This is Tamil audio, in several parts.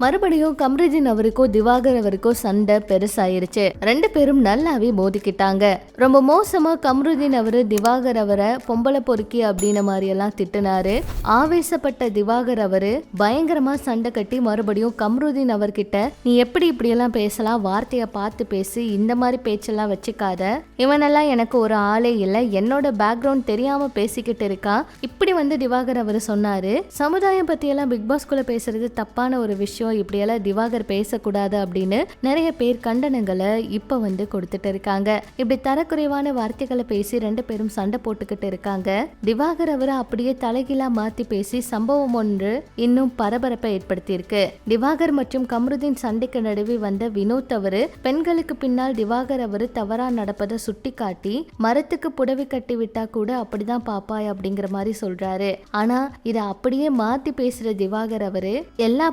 மறுபடியும் கம்ருதீன் அவருக்கும் திவாகர் அவருக்கும் சண்டை பெருசாயிருச்சு. ரெண்டு பேரும் நல்லாவே மோதிக்கிட்டாங்க. ரொம்ப மோசமா கம்ருதீன் அவரு திவாகர் அவரை பொம்பளை பொறுக்கி அப்படின்ன மாதிரி எல்லாம் திட்டினாரு. ஆவேசப்பட்ட திவாகர் அவரு பயங்கரமா சண்டை கட்டி மறுபடியும் கம்ருதீன் அவர்கிட்ட நீ எப்படி இப்படி எல்லாம் பேசலாம்? வார்த்தைய பார்த்து பேசி. இந்த மாதிரி பேச்செல்லாம் வச்சுக்காத. இவனெல்லாம் எனக்கு ஒரு ஆளே இல்லை. என்னோட பேக்ரவுண்ட் தெரியாம பேசிக்கிட்டு இருக்கான் இப்படி வந்து திவாகர் அவர் சொன்னாரு. சமுதாயம் பத்தி எல்லாம் பிக் பாஸ்குள்ள பேசுறது தப்பான ஒரு விஷயம் இப்படியெல்லாம் திவாகர் பேசக்கூடாது அப்படின்னு நிறைய பேர் கண்டனங்களை இப்போ வந்து கொடுத்துட்டு இருக்காங்க. இப்படி தரக்குறைவான வார்த்தைகளை பேசி ரெண்டு பேரும் சண்டை போட்டுக்கிட்டு இருக்காங்க. திவாகர் அவரை அப்படியே தலைகீழா மாத்தி பேசி சம்பவம் ஒன்று இன்னும் பரபரப்பை ஏற்படுத்தியிருக்கு. திவாகர் மற்றும் கமருதீன் சண்டைக்கு நடுவே வந்த வினோத் அவரு பெண்களுக்கு பின்னால் திவாகர் அவரு தவறா நடப்பதை சுட்டி காட்டி மரத்துக்கு புடவை கட்டி விட்டா கூட அப்படிதான் பாப்பாய் அப்படிங்கிற மாதிரி சொல்றாரு. ஆனா இத அப்படியே மாத்தி பேசுற திவாகர் அவரு எல்லா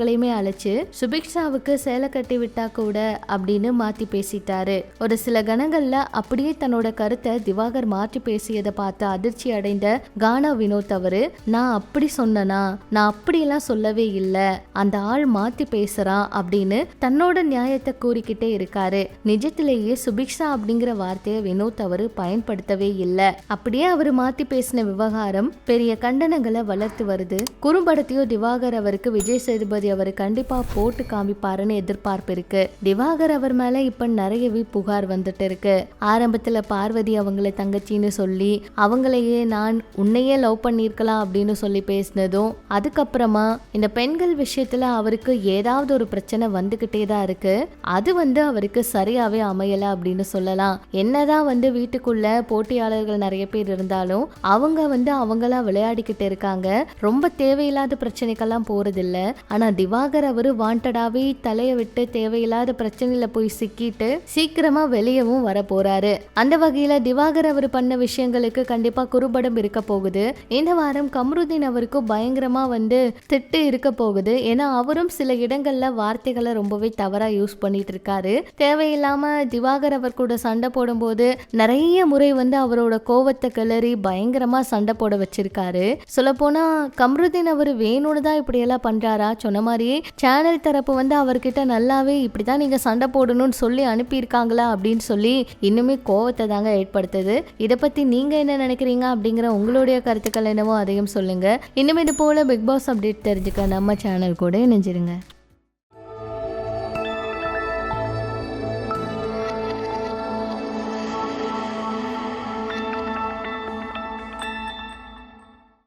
நண்பர்களையுமே அழைச்சு சுபிக்ஷாவுக்கு சேலை கட்டி விட்டா கூட அப்படின்னு மாத்தி பேசிட்டாரு. ஒரு சில கணங்கள்ல அப்படியே தன்னோட கருத்தை திவாகர் மாற்றி பேசியதை பார்த்து அதிர்ச்சி அடைந்த கானா வினோத் அவரு நான் அப்படி சொன்னனா? நான் அப்படியெல்லாம் சொல்லவே இல்லை. அந்த ஆள் மாத்தி பேசுறான் அப்படின்னு தன்னோட நியாயத்தை கூறிக்கிட்டே இருக்காரு. நிஜத்திலேயே சுபிக்ஷா அப்படிங்கிற வார்த்தையை வினோத் அவரு பயன்படுத்தவே இல்லை. அப்படியே அவர் மாத்தி பேசின விவகாரம் பெரிய கண்டனங்களை வளர்த்து வருது. குறும்படத்தையோ திவாகர் அவருக்கு விஜய் சேதுபதி அவர் கண்டிப்பா போட்டு காமிப்பாருன்னு எதிர்பார்ப்பு இருக்கு. திவாகர் அவர் மேல இப்ப நிறையவே புகார் வந்துட்டு இருக்கு. ஆரம்பத்துல பார்வதி அவங்கள தங்கச்சின்னு சொல்லி அவங்களையே நான் உன்னையே லவ் பண்ணியிருக்கலாம் அப்படின்னு சொல்லி பேசினதும் அதுக்கப்புறமா இந்த பெண்கள் விஷயத்துல அவருக்கு ஏதாவது ஒரு பிரச்சனை வந்துகிட்டே தான் இருக்கு. அது வந்து அவருக்கு சரியாவே அமையல அப்படின்னு சொல்லலாம். என்னதான் வந்து வீட்டுக்குள்ள போட்டியாளர்கள் நிறைய பேர் இருந்தாலும் அவங்க வந்து அவங்களா விளையாடிக்கிட்டு இருக்காங்க. ரொம்ப தேவையில்லாத பிரச்சனைக்கெல்லாம் போறதில்ல. ஆனா திவாகர் அவர் வாண்டடாவே தலையை விட்டு தேவையில்லாத பிரச்சனையில போய் சிக்கிட்டு சீக்கிரமா வெளியவும் வர போறாரு. அந்த வகையில திவாகர் அவர் பண்ண விஷயங்களுக்கு கண்டிப்பா குறுபடம் இருக்க போகுது. இந்த வாரம் கம்ருதீன் அவருக்கும் பயங்கரமா வந்து திட்டு இருக்க போகுது. ஏன்னா அவரும் சில இடங்கள்ல வார்த்தைகளை ரொம்பவே தவறா யூஸ் பண்ணிட்டு இருக்காரு. தேவையில்லாம திவாகர் அவர் கூட சண்டை போடும்போது நிறைய முறை வந்து அவரோட கோவத்தை கிளறி பயங்கரமா சண்டை போட வச்சிருக்காரு. சொல்ல போனா கம்ருதீன் அவர் வேணும்னு தான் இப்படி எல்லாம் பண்றாரா சொன்ன மாதிரியே சேனல் தரப்பு வந்து அவர்கிட்ட நல்லாவே இப்படி தான் நீங்கள் சண்டை போடணும்னு சொல்லி அனுப்பியிருக்காங்களா அப்படின்னு சொல்லி இன்னுமே கோவத்தை தாங்க ஏற்படுத்துது. இதை பற்றி நீங்கள் என்ன நினைக்கிறீங்க அப்படிங்கிற உங்களுடைய கருத்துக்கள் என்னவோ அதையும் சொல்லுங்கள் இன்னும் இது போல் பிக் பாஸ் அப்டேட் தெரிஞ்சுக்க நம்ம சேனல் கூட இணைஞ்சிருங்க.